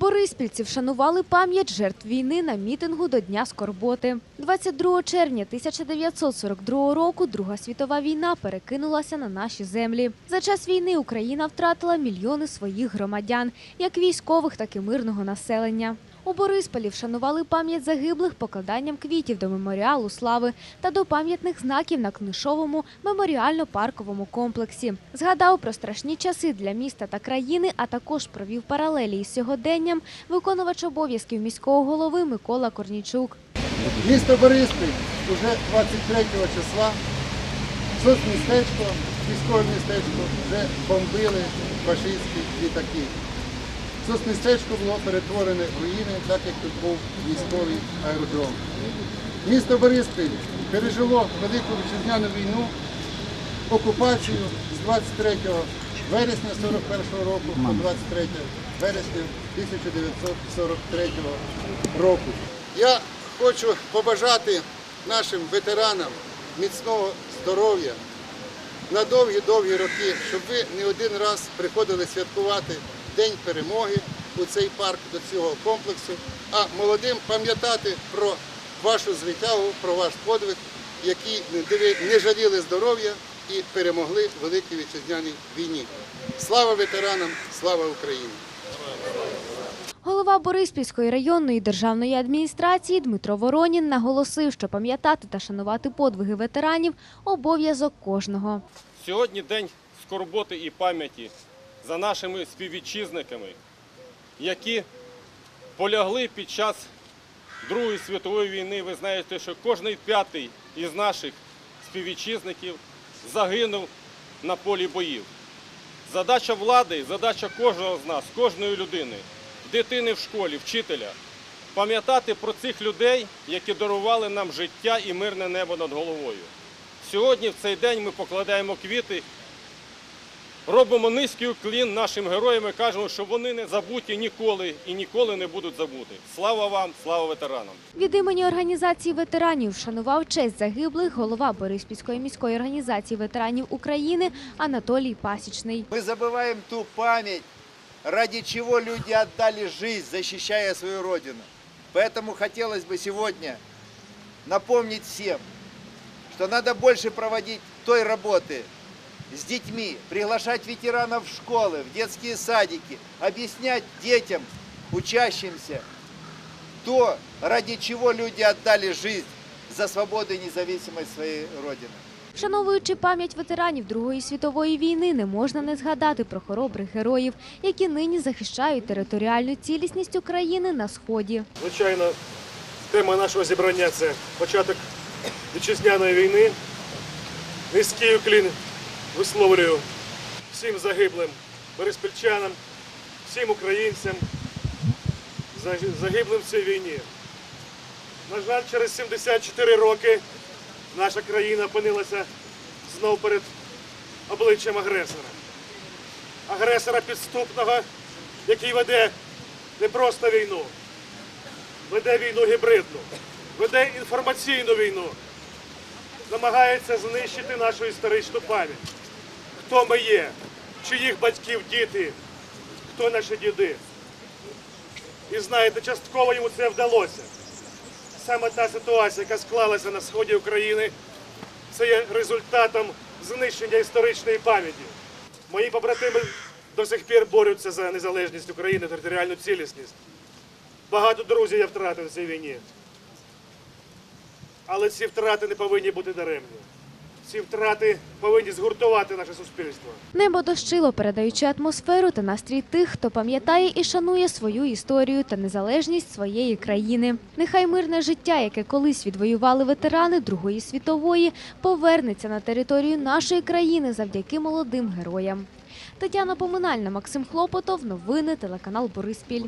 Бориспільці вшанували пам'ять жертв війни на мітингу до Дня Скорботи. 22 червня 1942 року Друга світова війна перекинулася на наші землі. За час війни Україна втратила мільйони своїх громадян, як військових, так і мирного населення. У Борисполі вшанували пам'ять загиблих покладанням квітів до меморіалу слави та до пам'ятних знаків на книжовому меморіально-парковому комплексі. Згадав про страшні часи для міста та країни, а також провів паралелі із сьогоденням виконувач обов'язків міського голови Микола Корнійчук. Місто Бориспіль уже 23 числа соцмістечко, військове містечко вже бомбили фашистські літаки. Соцмістечко було перетворене в руїни, так як тут був військовий аеродром. Місто Бориспіль пережило Велику вітчизняну війну, окупацію з 23 вересня 41 року по 23 вересня 1943 року. Я хочу побажати нашим ветеранам міцного здоров'я на довгі-довгі роки, щоб ви не один раз приходили святкувати День перемоги у цей парк до цього комплексу, а молодим пам'ятати про вашу звитягу, про ваш подвиг, які не жаліли здоров'я і перемогли в Великій Вітчизняній війні. Слава ветеранам, слава Україні! Голова Бориспільської районної державної адміністрації Дмитро Воронін наголосив, що пам'ятати та шанувати подвиги ветеранів обов'язок кожного. Сьогодні день скорботи і пам'яті за нашими співвітчизниками, які полягли під час Другої світової війни. Ви знаєте, що кожний п'ятий із наших співвітчизників загинув на полі боїв. Задача влади, задача кожного з нас, кожної людини, дитини в школі, вчителя, пам'ятати про цих людей, які дарували нам життя і мирне небо над головою. Сьогодні, в цей день, ми покладаємо квіти, робимо низький уклін нашим героям і кажемо, що вони не забуті ніколи і ніколи не будуть забути. Слава вам, слава ветеранам! Від імені організації ветеранів вшанував честь загиблих голова Бориспільської міської організації ветеранів України Анатолій Пасічний. Мы забываем ту память, ради чего люди отдали жизнь, защищая свою родину. Поэтому хотелось бы сегодня напомнить всем, что надо больше проводить той работы с детьми, приглашать ветеранов в школы, в детские садики, объяснять детям, учащимся, то, ради чего люди отдали жизнь за свободу и независимость своей родины. Вшановуючи пам'ять ветеранів Другої світової війни, не можна не згадати про хоробрих героїв, які нині захищають територіальну цілісність України на сході. Звичайно, тема нашого зібрання це початок вітчизняної війни. Низький уклін висловлюю всім загиблим бориспільчанам, всім українцям, загиблим в цій війні. На жаль, через 74 роки наша країна опинилася знов перед обличчям агресора. Агресора підступного, який веде не просто війну, веде війну гібридну, веде інформаційну війну, намагається знищити нашу історичну пам'ять. Хто ми є, чиїх батьків діти, хто наші діди. І знаєте, частково йому це вдалося. Саме та ситуація, яка склалася на сході України, це є результатом знищення історичної пам'яті. Мої побратими до сих пір борються за незалежність України, територіальну цілісність. Багато друзів я втратив в цій війні. Але ці втрати не повинні бути даремні. Ці втрати повинні згуртувати наше суспільство. Небо дощило, передаючи атмосферу та настрій тих, хто пам'ятає і шанує свою історію та незалежність своєї країни. Нехай мирне життя, яке колись відвоювали ветерани Другої світової, повернеться на територію нашої країни завдяки молодим героям. Тетяна Поминальна, Максим Хлопотов. Новини телеканал Бориспіль.